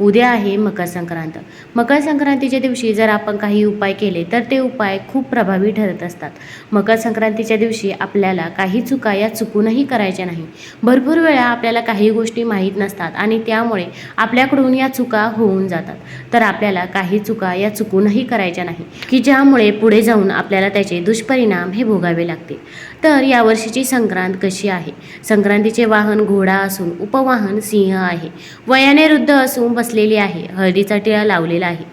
उद्या आहे मकर संक्रांत मकर संक्रांतीच्या दिवशी जर आपण काही उपाय केले तर ते उपाय खूप प्रभावी ठरत असतात. मकर संक्रांतीच्या दिवशी आपल्याला काही चुका या चुकूनही करायच्या नाही. भरपूर वेळा आपल्याला काही गोष्टी माहीत नसतात आणि त्यामुळे आपल्याकडून या चुका होऊन जातात. तर आपल्याला काही चुका या चुकूनही करायच्या नाही की ज्यामुळे पुढे जाऊन आपल्याला त्याचे दुष्परिणाम हे भोगावे लागतील. तर यावर्षीची संक्रांत कशी आहे? संक्रांतीचे वाहन घोडा असून उपवाहन सिंह आहे. वयाने वृद्ध असून बसलेली आहे. हळदीचा टिळा लावलेला आहे.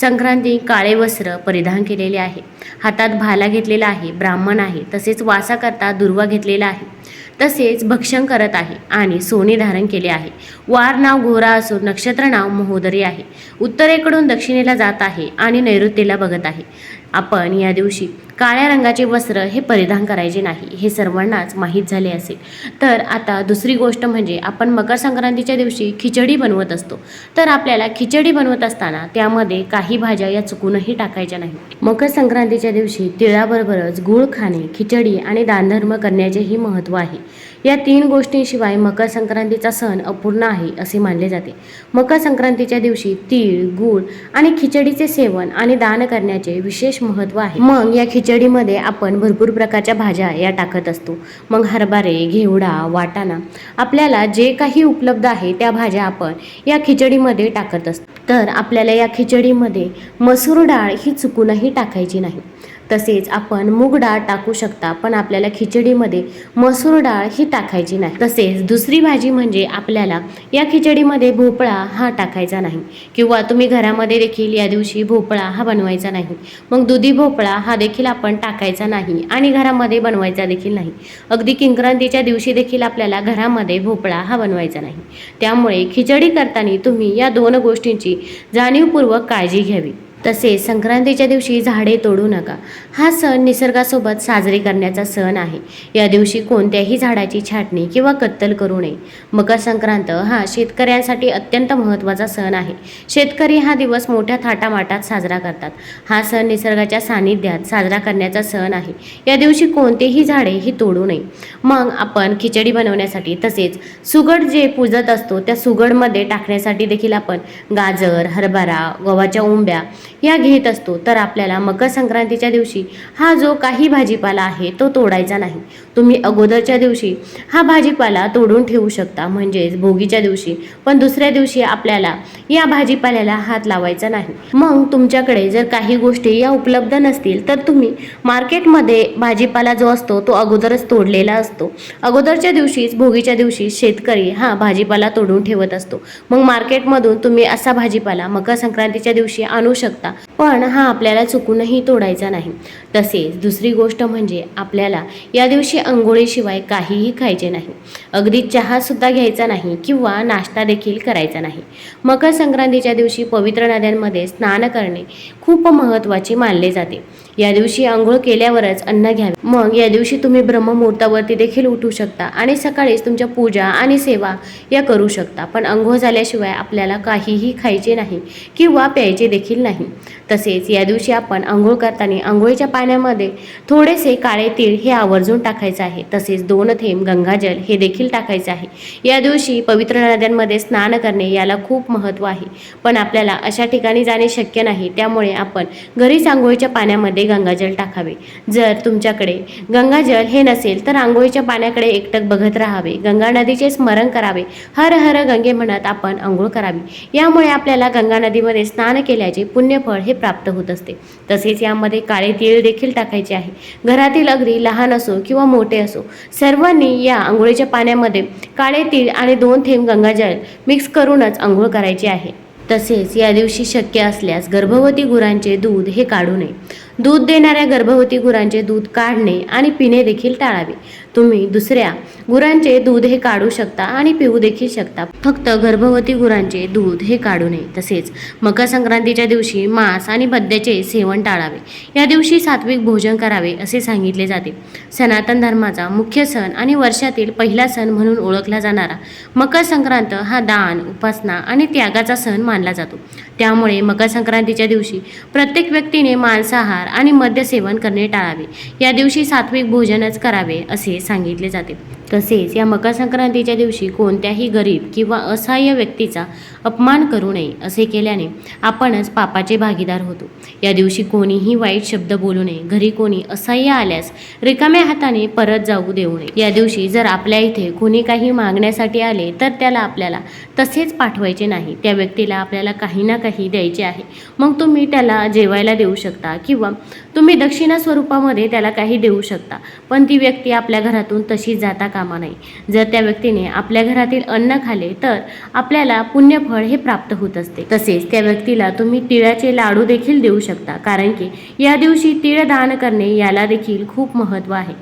संक्रांती काळे वस्त्र परिधान केलेले आहे. हातात भाला घेतलेला आहे. ब्राह्मण आहे. तसेच वासाकरता दुर्वा घेतलेला आहे. तसेच भक्षण करत आहे आणि सोने धारण केले आहे. वार नाव घोरा असून नक्षत्र नाव महोदरी आहे. उत्तरेकडून दक्षिणेला जात आहे आणि नैऋत्येला बघत आहे. आपण या दिवशी काळ्या रंगाचे वस्त्र हे परिधान करायचे नाही हे सर्वांनाच माहीत झाले असेल. तर आता दुसरी गोष्ट म्हणजे आपण मकर संक्रांतीच्या दिवशी खिचडी बनवत असतो. तर आपल्याला खिचडी बनवत असताना त्यामध्ये काही भाज्या या चुकूनही टाकायच्या नाही. मकर संक्रांतीच्या दिवशी तिळाबरोबरच गूळ खाणे खिचडी आणि दानधर्म करण्याचेही महत्त्व आहे. या तीन गोष्टींशिवाय मकर संक्रांतीचा सण अपूर्ण आहे असे मानले जाते. मकर संक्रांतीच्या दिवशी तीळ गूळ आणि खिचडीचे सेवन आणि दान करण्याचे विशेष महत्त्व आहे. मग या खिचडीमध्ये आपण भरपूर प्रकारच्या भाज्या या टाकत असतो. मग हरभरे घेवडा वाटाणा आपल्याला जे काही उपलब्ध आहे त्या भाज्या आपण या खिचडीमध्ये टाकत असतो. तर आपल्याला या खिचडीमध्ये मसूर डाळ ही चुकूनही टाकायची नाही. तसेच आपण मूग डाळ टाकू शकता पण आपल्याला खिचडीमध्ये मसूर डाळ ही टाकायची नाही. तसेच दुसरी भाजी म्हणजे आपल्याला या खिचडीमध्ये भोपळा हा टाकायचा नाही किंवा तुम्ही घरामध्ये देखील या दिवशी भोपळा हा बनवायचा नाही. मग दुधी भोपळा हा देखील आपण टाकायचा नाही आणि घरामध्ये बनवायचा देखील नाही. अगदी किंक्रांतीच्या दिवशी देखील आपल्याला घरामध्ये भोपळा हा बनवायचा नाही. त्यामुळे खिचडी करताना तुम्ही या दोन गोष्टींची जाणीवपूर्वक काळजी घ्यावी. तसेच संक्रांतीच्या दिवशी झाडे तोडू नका. हा सण निसर्गासोबत साजरे करण्याचा सण आहे. या दिवशी कोणत्याही झाडाची छाटणी किंवा कत्तल करू नये. मकर संक्रांत हा शेतकऱ्यांसाठी अत्यंत महत्त्वाचा सण आहे. शेतकरी हा दिवस मोठ्या थाटामाटात साजरा करतात. हा सण निसर्गाच्या सानिध्यात साजरा करण्याचा सण आहे. या दिवशी कोणतेही झाडे ही तोडू नये. मग आपण खिचडी बनवण्यासाठी तसेच सुगड जे पूजत असतो त्या सुगडमध्ये टाकण्यासाठी देखील आपण गाजर हरभरा गव्हाच्या उंब्या या घेत असतो. तर आपल्याला मकर संक्रांतीच्या दिवशी हा जो काही भाजीपाला आहे तो तोडायचा नाही. तुम्ही अगोदरच्या दिवशी हा भाजीपाला तोडून ठेवू शकता म्हणजेच भोगीच्या दिवशी. पण दुसऱ्या दिवशी आपल्याला या भाजीपाल्याला हात लावायचा नाही. मग तुमच्याकडे जर काही गोष्टी या उपलब्ध नसतील तर तुम्ही मार्केटमध्ये भाजीपाला जो असतो तो अगोदरच तोडलेला असतो. अगोदरच्या दिवशीच भोगीच्या दिवशी शेतकरी हा भाजीपाला तोडून ठेवत असतो. मग मार्केटमधून तुम्ही असा भाजीपाला मकर संक्रांतीच्या दिवशी आणू शकता. पण हा आपल्याला चुकूनही तोडायचा नाही. तसेच दुसरी गोष्ट म्हणजे आपल्याला या दिवशी आंघोळीशिवाय काहीही खायचे नाही. अगदी चहासुद्धा घ्यायचा नाही किंवा नाश्ता देखील करायचा नाही. मकर संक्रांतीच्या दिवशी पवित्र नद्यांमध्ये स्नान करणे खूप महत्त्वाचे मानले जाते. या दिवशी आंघोळ केल्यावरच अन्न घ्यावे. मग या दिवशी तुम्ही ब्रह्ममुहूर्तावरती देखील उठू शकता आणि सकाळीच तुमच्या पूजा आणि सेवा या करू शकता. पण आंघोळ झाल्याशिवाय आपल्याला काहीही खायचे नाही किंवा प्यायचे देखील नाही. तसेच या दिवशी आपण आंघोळ करताना आंघोळीच्या पाण्यामध्ये थोडेसे काळे तीळ हे आवर्जून टाकायचे आहे. तसेच दोन थेंब गंगाजल हे देखील टाकायचे आहे. या दिवशी पवित्र नद्यांमध्ये स्नान करणे याला खूप महत्त्व आहे. पण आपल्याला अशा ठिकाणी जाणे शक्य नाही. त्यामुळे आपण घरीच आंघोळीच्या पाण्यामध्ये गंगाजल टाकावे. जर तुमच्याकडे गंगाजल हे नसेल तर आंघोळीच्या पाण्याकडे एकटक बघत राहावे. गंगा नदीचे स्मरण करावे. हर हर गंगे म्हणत आपण आंघोळ करावी. यामुळे आपल्याला गंगा नदीमध्ये स्नान केल्याचे पुण्यफळ हे प्राप्त होत असते. तसेच यामध्ये काळे तीळ देखील टाकायचे आहे. घरातील अगदी लहान असो किंवा मोठे असो सर्वांनी या आंघोळीच्या पाण्यामध्ये काळे तीळ आणि दोन थेंब गंगाजल मिक्स करूनच आंघोळ करायची आहे. तसेच या दिवशी शक्य असल्यास गर्भवती गुरांचे दूध हे काढू नये. दूध देणाऱ्या गर्भवती गुरांचे दूध काढणे आणि पिणे देखील टाळावे. तुम्ही दुसऱ्या गुरांचे दूध हे काढू शकता आणि पिऊ देखील शकता. फक्त गर्भवती गुरांचे दूध हे काढू नये. तसेच मकर संक्रांतीच्या दिवशी मांस आणि बद्याचे सेवन टाळावे. या दिवशी सात्विक भोजन करावे असे सांगितले जाते. सनातन धर्माचा मुख्य सण आणि वर्षातील पहिला सण म्हणून ओळखला जाणारा मकर संक्रांत हा दान उपासना आणि त्यागाचा सण मानला जातो. त्यामुळे मकर संक्रांतीच्या दिवशी प्रत्येक व्यक्तीने मांसाहार आणि मद्यसेवन करणे टाळावे. या दिवशी सात्विक भोजनच करावे असे सांगितले जाते. तसेच या मकर संक्रांतीच्या दिवशी कोणत्याही गरीब किंवा असहाय्य व्यक्तीचा अपमान करू नये असे केल्याने आपणच पापाचे भागीदार होतो. या दिवशी कोणीही वाईट शब्द बोलू नये घरी कोणी असहाय्य आल्यास रिकाम्या हाताने परत जाऊ देऊ नये. या दिवशी जर आपल्या इथे कोणी काही मागण्यासाठी आले तर त्याला आपल्याला तसेच पाठवायचे नाही. त्या व्यक्तीला आपल्याला काही ना काही द्यायचे आहे. मग तुम्ही त्याला जेवायला देऊ शकता किंवा तुम्ही दक्षिणा स्वरूपामध्ये त्याला काही देऊ शकता. पण ती व्यक्ती आपल्या घरातून तशी जाता कामा नाही जर त्या व्यक्तीने आपल्या घरातील अन्न खाले तर आपल्याला पुण्यफळ हे प्राप्त होत असते. तसेच त्या व्यक्तीला तुम्ही तिळाचे लाडू देखील देऊ शकता कारण की या दिवशी तिळ दान करणे याला देखील खूप महत्त्व आहे.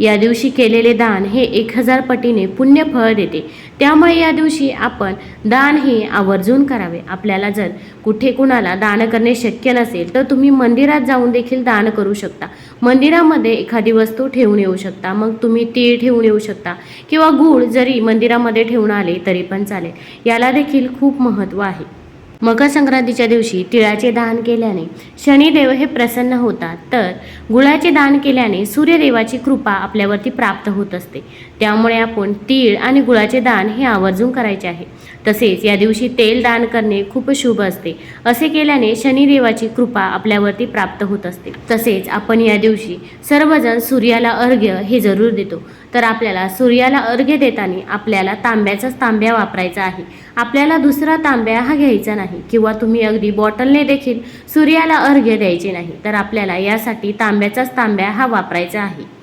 या दिवशी केलेले दान हे एक हजार पटीने पुण्य फळ देते. त्यामुळे या दिवशी आपण दान हे आवर्जून करावे. आपल्याला जर कुठे कुणाला दान करणे शक्य नसेल तर तुम्ही मंदिरात जाऊन देखील दान करू शकता. मंदिरामध्ये एखादी वस्तू ठेवून येऊ शकता. मग तुम्ही तीळ ठेवून येऊ शकता. किंवा गूळ जरी मंदिरामध्ये ठेवून आले तरी पण चालेल. याला देखील खूप महत्त्व आहे. मकर संक्रांतीच्या दिवशी तिळाचे दान केल्याने शनिदेव हे प्रसन्न होतात. तर गुळाचे दान केल्याने सूर्यदेवाची कृपा आपल्यावरती प्राप्त होत असते. त्यामुळे आपण तीळ आणि गुळाचे दान हे आवर्जून करायचे आहे. तसेच या दिवशी तेल दान करणे खूप शुभ असते. असे केल्याने शनिदेवाची कृपा आपल्यावरती प्राप्त होत असते. तसेच आपण या दिवशी सर्वजण सूर्याला अर्घ्य हे जरूर देतो. तर आपल्याला सूर्याला अर्घ्य देताना आपल्याला तांब्याचाच तांब्या वापरायचा आहे. आपल्याला दुसरा तांब्या हा घ्यायचा नाही किंवा तुम्ही अगदी बॉटलने देखील सूर्याला अर्घ्य द्यायचे नाही तर आपल्याला यासाठी तांब्याचाच तांब्या हा वापरायचा आहे.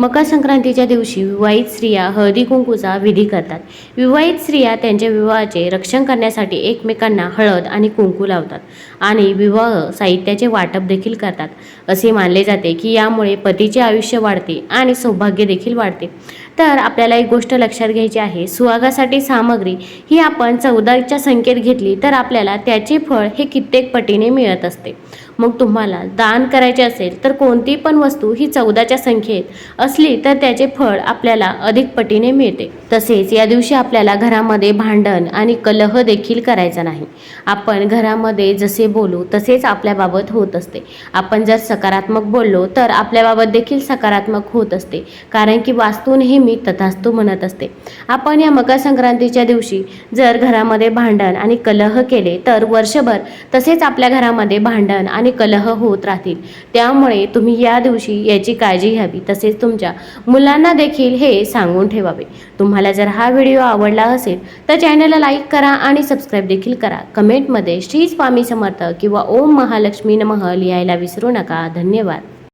मकर संक्रांतीच्या दिवशी विवाहित स्त्रिया हळदी कुंकूचा विधी करतात. विवाहित स्त्रिया त्यांच्या विवाहाचे रक्षण करण्यासाठी एकमेकांना हळद आणि कुंकू लावतात आणि विवाह साहित्याचे वाटप देखील करतात. असे मानले जाते की यामुळे पतीचे आयुष्य वाढते आणि सौभाग्य देखील वाढते. तर आपल्याला एक गोष्ट लक्षात घ्यायची आहे. सुहागासाठी सामग्री ही आपण चौदाच्या संख्येत घेतली तर आपल्याला त्याचे फळ हे कित्येक पटीने मिळत असते. मग तुम्हाला दान करायचे असेल तर कोणती पण वस्तू ही चौदाच्या संख्येत असली तर त्याचे फळ आपल्याला अधिक पटीने मिळते. तसेच या दिवशी आपल्याला घरामध्ये भांडण आणि कलह देखील करायचा नाही. आपण घरामध्ये जसे बोलू तसेच आपल्याबाबत होत असते. आपण जर सकारात्मक बोललो तर आपल्याबाबत देखील सकारात्मक होत असते. कारण की वास्तू नेहमी तथास्तू म्हणत असते. आपण या मकर संक्रांतीच्या दिवशी जर घरामध्ये भांडण आणि कलह केले तर वर्षभर तसेच आपल्या घरामध्ये भांडण आणि कलह होत राहतील. त्यामुळे तुम्ही या दिवशी याची काळजी घ्यावी. तसेच तुमच्या मुलांना देखील हे सांगून ठेवावे. तुम्हाला जर हा व्हिडिओ आवडला असेल तर चॅनलला लाईक करा आणि सबस्क्राईब देखील करा. कमेंटमध्ये श्री स्वामी समर्थ किंवा ओम महालक्ष्मी नमः लिहायला विसरू नका. धन्यवाद.